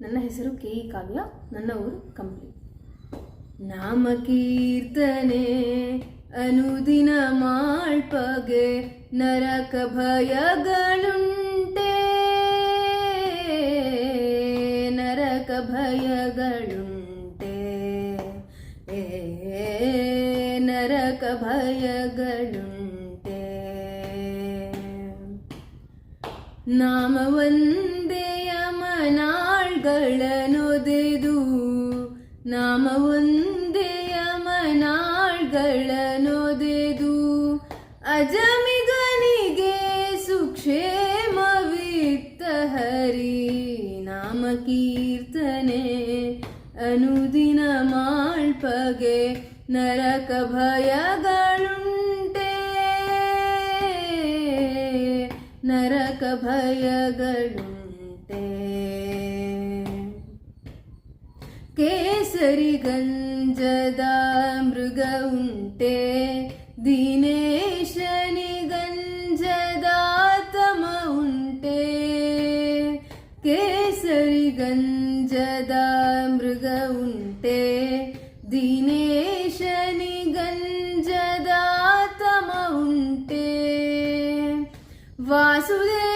ನನ್ನ ಹೆಸರು K E ಕಾವ್ಯ ನನ್ನ ಊರು ಕಂಪ್ಲಿ ನಾಮ ಕೀರ್ತನೆ ಅನುದಿನ ಮಾಳ್ಪಗೆ ನರಕ ಭಯಗಳುಂಟೆ ನರಕ ಭಯಗಳುಂಟೆ ಏ ನರಕ ಭಯಗಳುಂಟೆ ನಾಮ ಒಂದೆಯ ಮನಾಳ್ಗಳನೊದೆದು ನಾಮ ಒಂದೆಯ ಮನಾಳ್ಗಳನೊದೆದು. ಅಜಮಿಗನಿಗೆ ಸುಕ್ಷೇಮವಿತ್ತ ಹರಿ ನಾಮ ಕೀರ್ತನೆ ಅನುದಿನ ಮಾಳ್ಪಗೆ ನರಕ ಭಯಗಳುಂಟೆ. ನರಕ ಭಯಗಳುಂಟೆ. ಕೇಸರಿ ಗಂಜದ ಮೃಗ ಉಂಟೆ ದಿನೇಶನಿ ಗಂಜದ ತಮ ಉಂಟೆ ಕೇಸರಿ ಗಂಜದ ಮೃಗ ಉಂಟೆ ದಿನೇಶನಿ ಗಂಜದ ತಮ ಉಂಟೆ ವಾಸುದೇವ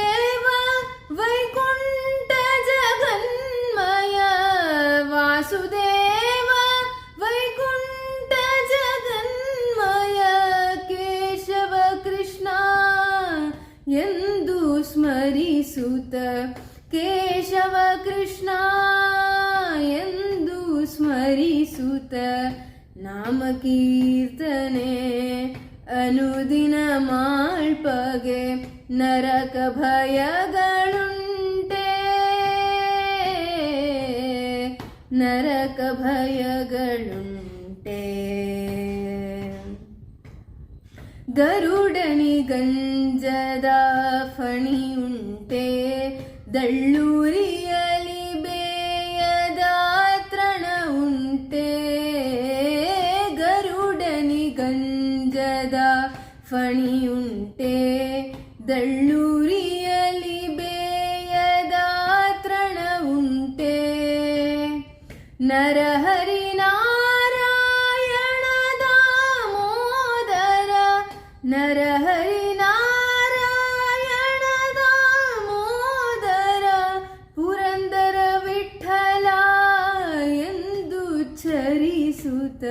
ವಾಸುದೇವ, ವೈಕುಂಠ ಜಗನ್ಮಯ ಕೇಶವ ಕೃಷ್ಣ ಎಂದು ಸ್ಮರಿಸುತ್ತ. ಕೇಶವ ಕೃಷ್ಣ ಎಂದು ಸ್ಮರಿಸುತ್ತ. ನಾಮ ಕೀರ್ತನೆ, ಅನುದಿನ ಮಾಳ್ಪಗೆ ನರಕ ಭಯಗಳುಂಟೆ. ಗರುಡನಿ ಗಂಜದ ಫಣಿ ಉಂಟೆ ದಳ್ಳೂರಿಯಲಿ ಬೇಯದ ತೃಣ ಉಂಟೆ ಗರುಡನಿ ಗಂಜದ ಫಣಿಯುಂಟೆ. ದಳ್ಳೂರಿಯಲಿ ಬೇಯದ നരഹരിനാരായണ ദാമോദര നരഹരിനാരായണ ദാമോദര പുരന്ദര വിಠല എന്തു ചരിസുത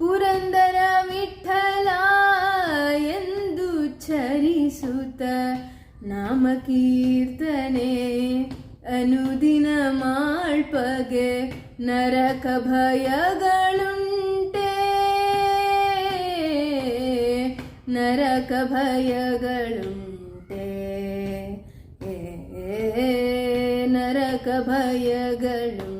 പുരന്ദര വിಠല എന്തു ചരിസുത നാമകീർത്തനെ അനുദിനമാൾപ ನಾಮ ಕೀರ್ತನೆ ಅನುದಿನ ಮಾಳ್ಪಗೆ ನರಕ ಭಯಗಳುಂಟೆ. ನರಕ ಭಯಗಳುಂಟೆ ನರಕ ಭಯಗಳುಂಟೆ